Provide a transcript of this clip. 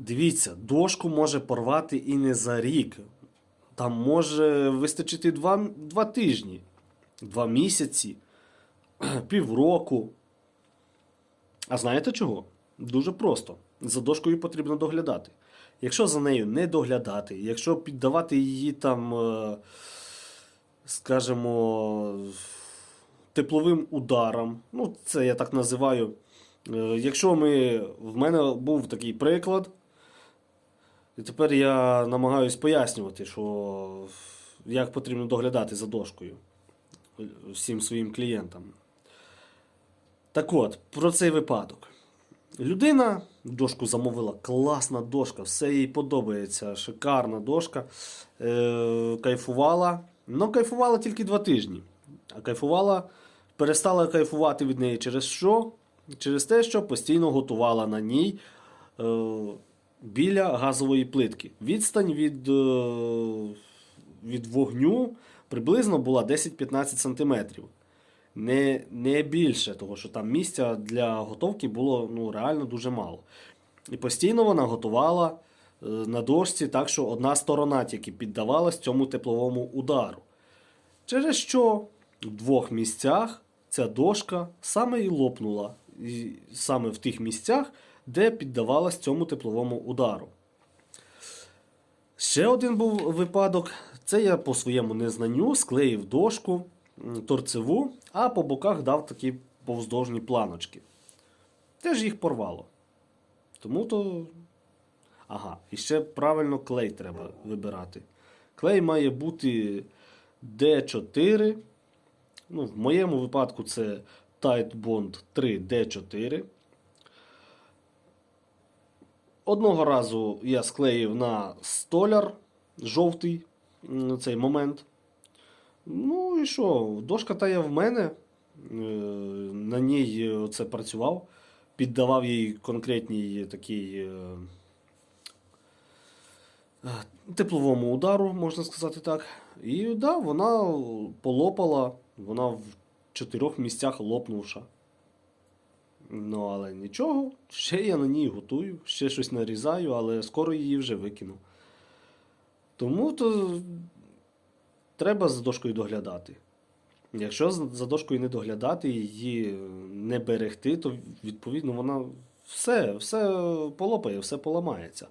Дивіться, дошку може порвати і не за рік. Там може вистачити два, два тижні, два місяці, півроку. А знаєте чого? Дуже просто. За дошкою потрібно доглядати. Якщо за нею не доглядати, якщо піддавати її там, е, скажімо, тепловим ударам, ну це я так називаю. Е, Якщо ми, в мене був такий приклад, і тепер я намагаюсь пояснювати, що як потрібно доглядати за дошкою всім своїм клієнтам. Так от, про цей випадок. Людина дошку замовила, класна дошка, все їй подобається, шикарна дошка. Е, кайфувала. Ну, кайфувала тільки два тижні. А кайфувала, перестала кайфувати від неї через що? Через те, що постійно готувала на ній е, біля газової плитки. Відстань від, е, від вогню приблизно була 10-15 см. Не, не більше, тому що там місця для готовки було ну, реально дуже мало. І постійно вона готувала е, на дошці так, що одна сторона тільки піддавалась цьому тепловому удару. Через що в двох місцях ця дошка саме і лопнула. І саме в тих місцях, де піддавалась цьому тепловому удару. Ще один був випадок. Це я по своєму незнанню склеїв дошку торцеву, а по боках дав такі повздовжні планочки. Теж їх порвало. Тому то. Ага, і ще правильно клей треба вибирати. Клей має бути D4. Ну, в моєму випадку це Tight Bond 3 D4. Одного разу я склеїв на столяр жовтий м, цей момент. Ну і що, дошка та я в мене. Е, На ній це працював, піддавав їй конкретній такий е, е, тепловому удару, можна сказати так. І да, вона полопала, вона в чотирьох місцях лопнувша. Ну, але нічого, ще я на ній готую, ще щось нарізаю, але скоро її вже викину. Тому то треба за дошкою доглядати. Якщо за дошкою не доглядати, її не берегти, то відповідно вона все, все полопає, все поламається.